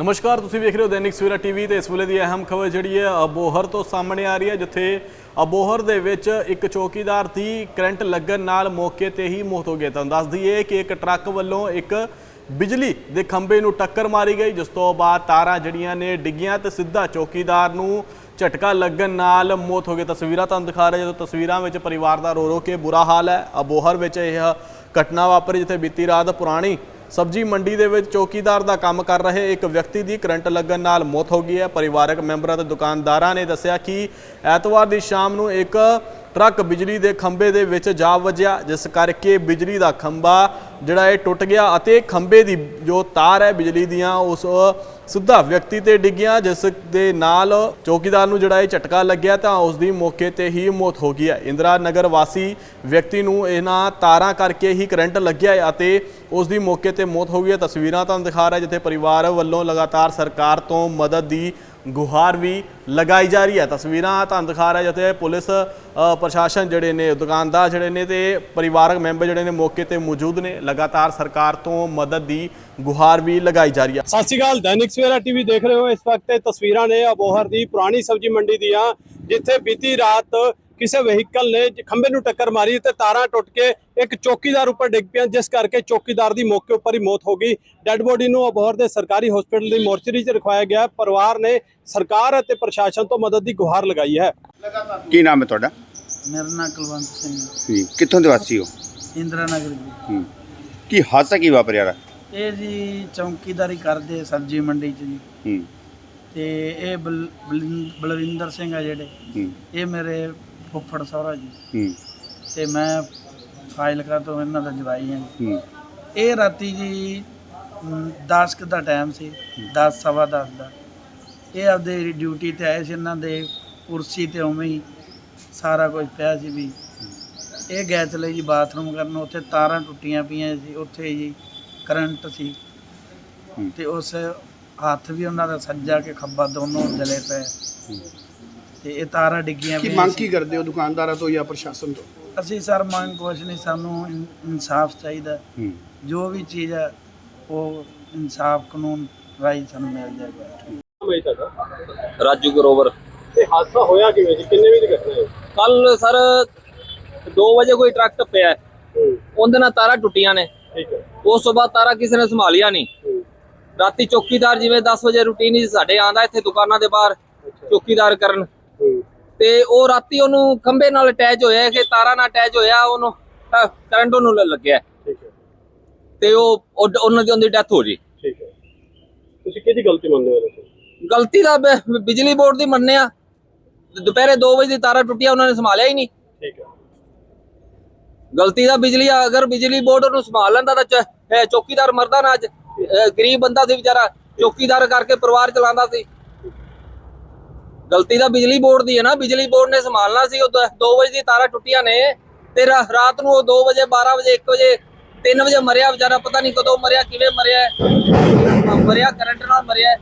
ਨਮਸਕਾਰ, ਤੁਸੀਂ ਵੇਖ ਰਹੇ ਹੋ ਦੈਨਿਕ ਸਵੇਰਾ ਟੀਵੀ ਤੇ ਇਸ ਵੇਲੇ ਦੀ ਅਹਿਮ ਖਬਰ ਜਿਹੜੀ ਹੈ, ਅਬੋਹਰ ਤੋਂ ਸਾਹਮਣੇ ਆ ਰਹੀ ਹੈ, ਜਿੱਥੇ ਅਬੋਹਰ ਦੇ ਵਿੱਚ ਇੱਕ ਚੌਕੀਦਾਰ ਦੀ ਕਰੰਟ ਲੱਗਣ ਨਾਲ ਮੌਕੇ ਤੇ ਹੀ ਮੌਤ ਹੋ ਗਈ ਤੁਹਾਨੂੰ ਦੱਸ ਦਈਏ ਕਿ ਇੱਕ ਟਰੱਕ ਵੱਲੋਂ ਇੱਕ ਬਿਜਲੀ ਦੇ ਖੰਭੇ ਨੂੰ ਟੱਕਰ ਮਾਰੀ ਗਈ, ਜਿਸ ਤੋਂ ਬਾਅਦ ਤਾਰਾਂ ਜਿਹੜੀਆਂ ਨੇ ਡਿੱਗੀਆਂ ਤੇ ਸਿੱਧਾ ਚੌਕੀਦਾਰ ਨੂੰ ਝਟਕਾ ਲੱਗਣ ਨਾਲ ਮੌਤ ਹੋ ਗਈ। ਤਸਵੀਰਾਂ ਤੁਹਾਨੂੰ ਦਿਖਾ ਰਹੇ ਜਦੋਂ ਤਸਵੀਰਾਂ ਵਿੱਚ ਪਰਿਵਾਰ ਦਾ ਰੋ ਰੋ ਕੇ ਬੁਰਾ ਹਾਲ ਹੈ। ਅਬੋਹਰ ਵਿੱਚ ਇਹ ਘਟਨਾ ਵਾਪਰੀ, ਜਿੱਥੇ ਬੀਤੀ ਰਾਤ ਪੁਰਾਣੀ ਸਬਜੀ ਮੰਡੀ ਦੇ ਵਿੱਚ ਚੌਕੀਦਾਰ ਦਾ ਕੰਮ ਕਰ ਰਹੇ ਇੱਕ ਵਿਅਕਤੀ ਦੀ ਕਰੰਟ ਲੱਗਣ ਨਾਲ ਮੌਤ ਹੋ ਗਈ ਹੈ। ਪਰਿਵਾਰਕ ਮੈਂਬਰਾਂ ਤੇ ਦੁਕਾਨਦਾਰਾਂ ਨੇ ਦੱਸਿਆ ਕਿ ਐਤਵਾਰ ਦੀ ਸ਼ਾਮ ਨੂੰ ਇੱਕ ਟਰੱਕ ਬਿਜਲੀ ਦੇ ਖੰਭੇ ਦੇ ਵਿੱਚ ਜਾ ਵੱਜਿਆ, ਜਿਸ ਕਰਕੇ ਬਿਜਲੀ ਦਾ ਖੰਭਾ ਜਿਹੜਾ ਇਹ ਟੁੱਟ ਗਿਆ ਅਤੇ ਖੰਭੇ ਦੀ ਜੋ ਤਾਰ ਹੈ ਬਿਜਲੀ ਦੀਆਂ, ਉਸ ਸਿੱਧਾ ਵਿਅਕਤੀ ਤੇ ਡਿੱਗੀਆਂ, ਜਿਸ ਦੇ ਨਾਲ ਚੌਕੀਦਾਰ ਨੂੰ ਜਿਹੜਾ ਇਹ ਝਟਕਾ ਲੱਗਿਆ ਤਾਂ ਉਸ ਦੀ ਮੌਕੇ ਤੇ ਹੀ ਮੌਤ ਹੋ ਗਈ ਹੈ। ਇੰਦਰਾ ਨਗਰ ਵਾਸੀ ਵਿਅਕਤੀ ਨੂੰ ਇਹਨਾਂ ਤਾਰਾਂ ਕਰਕੇ ਹੀ ਕਰੰਟ ਲੱਗਿਆ ਅਤੇ ਉਸ ਦੀ ਮੌਕੇ ਤੇ ਮੌਤ ਹੋ ਗਈ ਹੈ। ਤਸਵੀਰਾਂ ਤੁਹਾਨੂੰ ਦਿਖਾ ਰਿਹਾ ਜਿੱਥੇ ਪਰਿਵਾਰ ਵੱਲੋਂ ਲਗਾਤਾਰ ਸਰਕਾਰ ਤੋਂ ਮਦਦ ਦੀ ਗੁਹਾਰ ਵੀ ਲਗਾਈ ਜਾ ਰਹੀ ਹੈ। ਤਸਵੀਰਾਂ ਤੁਹਾਨੂੰ ਦਿਖਾ ਰਿਹਾ ਜਿੱਥੇ ਪੁਲਿਸ ਪ੍ਰਸ਼ਾਸਨ ਜਿਹੜੇ ਨੇ, ਦੁਕਾਨਦਾਰ ਜਿਹੜੇ ਨੇ ਤੇ ਪਰਿਵਾਰਕ ਮੈਂਬਰ ਜਿਹੜੇ ਨੇ ਮੌਕੇ ਤੇ ਮੌਜੂਦ ਨੇ। ਲਗਾਤਾਰ ਸਰਕਾਰ ਤੋਂ ਮਦਦ ਦੀ ਗੁਹਾਰ ਵੀ ਲਗਾਈ ਜਾ ਰਹੀ ਹੈ। ਸਤਿ ਸ਼੍ਰੀ ਅਕਾਲ, ਦੈਨਿਕ ਸਵੇਰਾ ਟੀਵੀ ਦੇਖ ਰਹੇ ਹੋ ਇਸ ਵਕਤ ਇਹ ਤਸਵੀਰਾਂ ਨੇ ਅਬੋਹਰ ਦੀ ਪੁਰਾਣੀ ਸਬਜ਼ੀ ਮੰਡੀ ਦੀਆਂ ਜਿੱਥੇ ਬੀਤੀ ਰਾਤ ਕਿਸੇ ਵਹੀਕਲ ਨੇ ਖੰਭੇ ਨੂੰ ਟੱਕਰ ਮਾਰੀ ਤੇ ਤਾਰਾਂ ਟੁੱਟ ਕੇ ਇੱਕ ਚੌਕੀਦਾਰ ਉੱਪਰ ਡਿੱਗ ਪਿਆ ਜਿਸ ਕਰਕੇ ਚੌਕੀਦਾਰ ਦੀ ਮੌਕੇ ਉੱਪਰ ਹੀ ਮੌਤ ਹੋ ਗਈ। ਡੈੱਡ ਬੋਡੀ ਨੂੰ ਅਬੋਹਰ ਦੇ ਸਰਕਾਰੀ ਹਸਪੀਟਲ ਦੀ ਮੋਰਚਰੀ 'ਚ ਰਖਵਾਇਆ ਗਿਆ। ਪਰਿਵਾਰ ਨੇ ਸਰਕਾਰ ਅਤੇ ਪ੍ਰਸ਼ਾਸਨ ਤੋਂ ਮਦਦ ਦੀ ਗੁਹਾਰ ਲਗਾਈ ਹੈ। ਕੀ ਨਾਮ ਹੈ ਤੁਹਾਡਾ? ਮੇਰਾ ਨਾਂ ਕੁਲਵੰਤ ਸਿੰਘ ਜੀ ਕਿੱਥੋਂ ਦੇ ਵਾਸੀ ਹੋ? ਇੰਦਰਾ ਨਗਰ ਜੀ। ਕੀ ਹਾਦਸਾ ਕੀ ਵਾਪਰਿਆ? ਰਾ ਇਹ ਜੀ ਚੌਂਕੀਦਾਰੀ ਕਰਦੇ ਸਬਜ਼ੀ ਮੰਡੀ 'ਚ ਜੀ। ਹੂੰ। ਤੇ ਇਹ ਬਲ- ਬਲਿੰ- ਬਲਵਿੰਦਰ ਸਿੰਘ ਆ ਜਿਹੜੇ ਹੂੰ। ਇਹ ਮੇਰੇ ਫੁੱਫੜ ਸਹੁਰਾ ਜੀ। ਹੂੰ। ਤੇ ਮੈਂ ਫਾਜ਼ਿਲਕਾ ਤੋਂ ਇਹਨਾਂ ਦਾ ਜਵਾਈ ਹਾਂ। ਇਹ ਰਾਤੀ ਜੀ 10 ਕੁ ਦਾ ਟਾਈਮ ਸੀ 10 ਸਵਾ 10 ਦਾ। ਇਹ ਆਪਦੇ ਡਿਊਟੀ ਤੇ ਆਏ ਸੀ ਇਹਨਾਂ ਦੇ ਕੁਰਸੀ ਤੇ ਉਵੇਂ ਹੀ ਸਾਰਾ ਕੁਝ ਪਿਆ ਸੀ ਵੀ। ਇਹ ਗਏ ਚਲੇ ਜੀ ਬਾਥਰੂਮ ਕਰਨ ਉੱਥੇ ਤਾਰਾਂ ਟੁੱਟੀਆਂ ਪਈਆਂ ਸੀ ਉੱਥੇ ਜੀ ਕਰੰਟ ਸੀ। ਹੂੰ। ਤੇ ਉਸ ਹੱਥ ਵੀ ਉਹਨਾਂ ਦਾ ਸੱਜਾ ਕੇ ਖੱਬਾ ਦੋਨੋਂ ਜਲੇ ਪਏ। ਤੇ ਇਹ ਤਾਰਾਂ ਡਿੱਗੀਆਂ ਕੀ ਮੰਗ ਸੀ। ਕੀ ਕਰਦੇ ਹੋ ਦੁਕਾਨਦਾਰਾਂ ਤੋਂ ਜਾਂ ਪ੍ਰਸ਼ਾਸਨ ਤੋਂ? ਅਸੀਂ ਸਰ ਮੰਗ ਕੁਛ ਨਹੀਂ ਸਾਨੂੰ ਇਨ- ਇਨਸਾਫ ਚਾਹੀਦਾ। ਹੂੰ। ਜੋ ਵੀ ਚੀਜ਼ ਹੈ ਉਹ ਇਨਸਾਫ ਕਾਨੂੰਨ ਰਾਈ ਸਾਨੂੰ ਮਿਲ ਜਾਏਗਾ ਤੁਹਾਡਾ ਰਾਜੂ ਗਰੋਵਰ। ਇਹ ਹਾਦਸਾ ਹੋਇਆ ਕਿਵੇਂ ਜੀ ਕਿੰਨੇ ਵਜੇ ਦੀ ਘਟਨਾ ਹੈ? ਕੱਲ ਸਰ 2 ਵਜੇ ਕੋਈ ਟਰੱਕ ਟੱਪਿਆ ਹੈ। ਉਹਦੇ ਨਾਲ ਤਾਰਾਂ ਟੁੱਟੀਆਂ ਨੇ। ਉਸ ਤੋਂ ਬਾਅਦ ਤਾਰਾਂ ਕਿਸੇ ਨੇ ਸੰਭਾਲਿਆ ਨਹੀਂ। ਰਾਤੀ ਚੌਕੀਦਾਰ ਜਿਵੇਂ 10 ਵਜੇ ਰੂਟੀਨ ਹੀ ਸਾਡੇ ਆਂਦਾ ਇੱਥੇ ਦੁਕਾਨਾਂ ਦੇ ਬਾਹਰ ਚੌਕੀਦਾਰ ਕਰਨ। ਤੇ ਉਹ ਰਾਤੀ ਉਹਨੂੰ ਖੰਭੇ ਨਾਲ ਅਟੈਚ ਹੋਇਆ ਕਿ ਤਾਰਾਂ ਨਾਲ ਅਟੈਚ ਹੋਇਆ ਉਹਨੂੰ ਕਰੰਟ ਉਹਨੂੰ ਲੱਗਿਆ। ਤੇ ਉਹ ਉਹ- ਉਹਨਾਂ ਦੀ ਉਹਦੀ ਡੈਥ ਹੋ ਜੀ ਠੀਕ ਹੈ। ਤੁਸੀਂ ਕਿਹਦੀ ਗਲਤੀ ਮੰਨਦੇ ਹੋ ਗਲਤੀ ਦਾ ਬਿਜਲੀ ਬੋਰਡ ਦੀ ਮੰਨਿਆ। ਦੁਪਹਿਰੇ 2 ਵਜੇ ਦੀ ਤਾਰਾਂ ਟੁੱਟੀਆਂ ਉਹਨਾਂ ਨੇ ਸੰਭਾਲਿਆ ਹੀ ਨਹੀਂ। ਗਲਤੀ ਦਾ ਬਿਜਲੀ ਅਗਰ ਬਿਜਲੀ ਬੋਰਡ ਨੂੰ ਸੰਭਾਲ ਲੈਂਦਾ ਤਾਂ ਚੌਕੀਦਾਰ ਮਰਦਾ ਨਾ ਅੱਜ। ਗਰੀਬ ਬੰਦਾ ਸੀ ਵਿਚਾਰਾ ਚੌਕੀਦਾਰ ਕਰਕੇ ਪਰਿਵਾਰ ਚਲਾਉਂਦਾ ਸੀ। ਗਲਤੀ ਦਾ ਬਿਜਲੀ ਬੋਰਡ ਦੀ ਹੈ ਨਾ। ਬਿਜਲੀ ਬੋਰਡ ਨੇ ਸੰਭਾਲਣਾ ਸੀ ਉਹ 2 ਵਜੇ ਦੀ ਤਾਰਾਂ ਟੁੱਟੀਆਂ ਨੇ ਤੇ ਰਾਤ ਨੂੰ ਉਹ 2 ਵਜੇ 12 ਵਜੇ 1 ਵਜੇ 3 ਵਜੇ ਮਰਿਆ ਵਿਚਾਰਾ। ਪਤਾ ਨਹੀਂ ਕਦੋਂ ਮਰਿਆ ਕਿਵੇਂ ਮਰਿਆ ਹੈ। ਮਰਿਆ ਕਰੰਟ ਨਾਲ ਮਰਿਆ ਹੈ।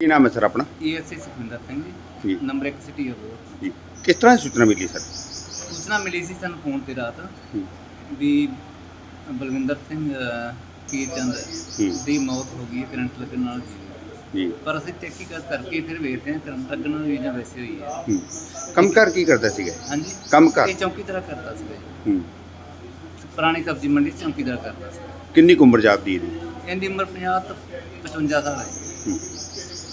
ਕੀ ਨਾਮ ਹੈ ਸਰ ਆਪਣਾ? ESC Sukhinder Singh ji. Number 1 city ਜੀ ਕਿਸ ਤਰ੍ਹਾਂ ਦੀ ਸੂਚਨਾ ਮਿਲੀ ਸਰ? ਸੂਚਨਾ ਮਿਲੀ ਸੀ ਸਾਨੂੰ ਫੋਨ ਤੇ ਰਾਤ ਹੂੰ। ਵੀ ਬਲਵਿੰਦਰ ਸਿੰਘ ਕੀਰਚੰਦ ਦੀ ਮੌਤ ਹੋ ਗਈ ਹੈ ਕਰੰਟ ਲੱਗਣ ਨਾਲ। ਜੀ। ਪਰ ਅਸੀਂ ਤਹਿਕੀਕਤ ਕਰਕੇ ਫਿਰ ਵੇਖਦੇ ਹਾਂ ਕਰੰਟ ਲੱਗਣ ਨਾਲ ਹੋਈ ਜਾਂ ਵੈਸੇ ਹੋਈ ਹੈ। ਹੂੰ। ਕੰਮ ਕਰ ਕੀ ਕਰਦਾ ਸੀਗਾ? ਹਾਂਜੀ। ਕੰਮ ਕਰ? ਇਹ ਚੌਕੀਦਾਰ ਕਰਦਾ ਸੀ ਹੂੰ। ਪੁਰਾਣੀ ਸਬਜ਼ੀ ਮੰਡੀ 'ਚ ਚੌਕੀਦਾਰ ਕਰਦਾ ਸੀ ਕਿੰਨੀ ਕੁ ਉਮਰ ਜਾਪਦੀ ਇਹਦੀ? ਇਹਦੀ ਉਮਰ 50 ਤੋਂ 55 ਸਾਲ ਹੈ। ਹੂੰ।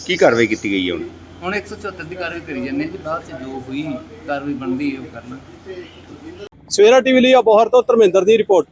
ਕੀ ਕਾਰਵਾਈ ਕੀਤੀ ਗਈ ਹੈ ਹੁਣ? ਹੁਣ 174 ਦੀ ਕਾਰਵਾਈ ਕਰੀ ਜਾਂਦੇ ਹਾਂ। ਜੀ ਬਾਅਦ 'ਚ ਜੋ ਹੋਈ ਕਾਰਵਾਈ ਬਣਦੀ ਹੈ ਉਹ ਕਰਨਾ। ਸਵੇਰਾ ਟੀਵੀ ਲਈ ਅਬੋਹਰ ਤੋਂ ਧਰਮਿੰਦਰ ਦੀ ਰਿਪੋਰਟ।